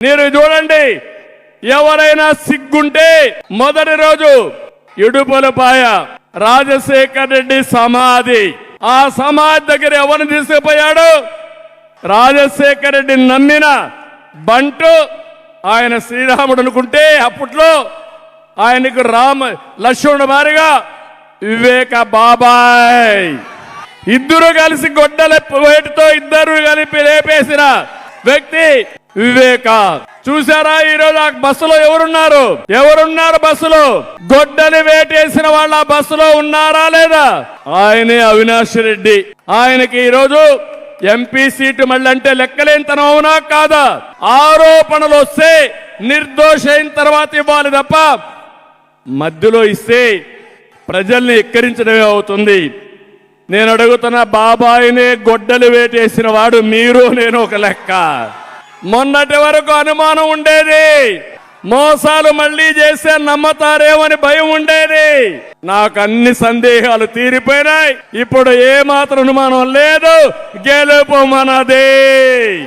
మీరు చూడండి ఎవరైనా సిగ్గుంటే మొదటి రోజు ఇడుపులపాయ రాజశేఖర్ రెడ్డి సమాధి. ఆ సమాధి దగ్గర ఎవరిని తీసుకుపోయాడు? రాజశేఖర్ రెడ్డి నమ్మిన బంటు ఆయన శ్రీరాముడు అనుకుంటే అప్పట్లో ఆయనకు రామ లక్ష్మణుడు మారిగా వివేక బాబాయ్. ఇద్దరు కలిసి గొడ్డల వేటితో ఇద్దరు కలిపి లేపేసిన వ్యక్తి వివేక. చూసారా ఈ రోజు ఆ బస్సులో ఎవరున్నారు? ఎవరున్నారు బస్సులో? గొడ్డని వేటేసిన వాళ్ళ ఆ బస్సులో ఉన్నారా లేదా? ఆయనే అవినాష్ రెడ్డి. ఆయనకి ఈ రోజు ఎంపీ సీటు మళ్ళీ అంటే లెక్కలేనితనం అవునా కాదా? ఆరోపణలు వస్తే నిర్దోష అయిన తర్వాత ఇవ్వాలి తప్ప మధ్యలో ఇస్తే ప్రజల్ని ఎక్కరించడమే అవుతుంది. నేను అడుగుతున్న బాబాయినే గొడ్డలు వేటేసిన వాడు మీరు నేను ఒక లెక్క. మొన్నటి వరకు అనుమానం ఉండేది. మోసాలు మళ్ళీ చేస్తే నమ్మతారేమని భయం ఉండేది. నాకు అన్ని సందేహాలు తీరిపోయినాయి. ఇప్పుడు ఏ మాత్రం అనుమానం లేదు. గెలుపు మనదే.